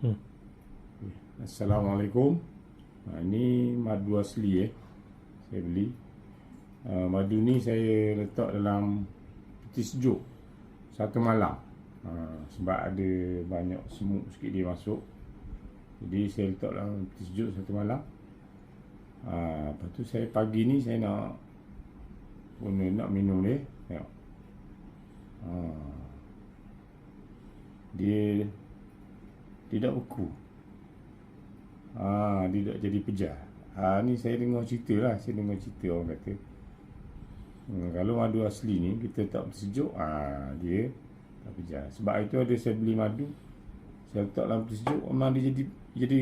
Hmm. Assalamualaikum. Ha, ini madu asli eh. Saya beli. Uh, madu ni saya letak dalam peti sejuk satu malam. Uh, sebab ada banyak semut sikit dia masuk. Jadi saya letak dalam peti sejuk satu malam. Uh, lepas tu saya pagi ni saya nak guna nak minum dia. Tengok. Uh, dia tidak beku. Ha, dia tak jadi pejar. Ha, ni saya dengar cerita lah. Saya dengar cerita orang kata. Hmm, kalau madu asli ni, kita tak sejuk, ha, dia tak pejar. Sebab itu ada saya beli madu. Saya letak dalam sejuk, memang dia jadi jadi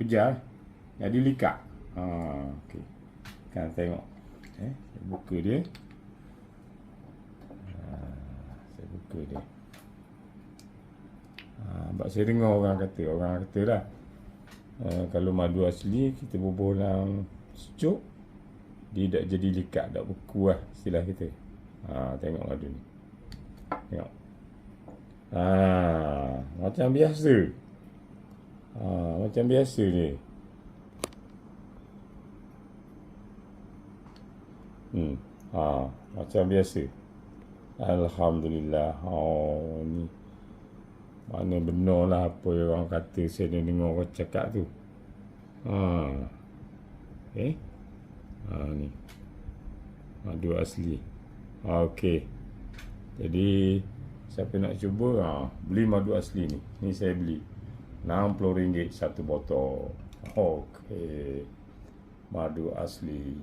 pejar. Jadi likat. Ha, okay. Kan tengok. Eh, saya buka dia. Ha, saya buka dia. Sebab saya dengar orang kata, orang kata lah. Uh, kalau madu asli kita bubuh dalam sejuk dia tak jadi likat, tak beku lah istilah kita. Ha, tengok madu ni. Tengok. Ha, macam biasa. Ha, macam biasa ni. Hmm. Ha, macam biasa. Alhamdulillah. Oh, ni. Mana benar lah apa yang orang kata saya dah dengar orang cakap tu. Ha. Eh? Ha ni. Madu asli. Ha, okey. Jadi siapa nak cuba ha, beli madu asli ni. Ni saya beli. RM60 satu botol. Okey. Madu asli.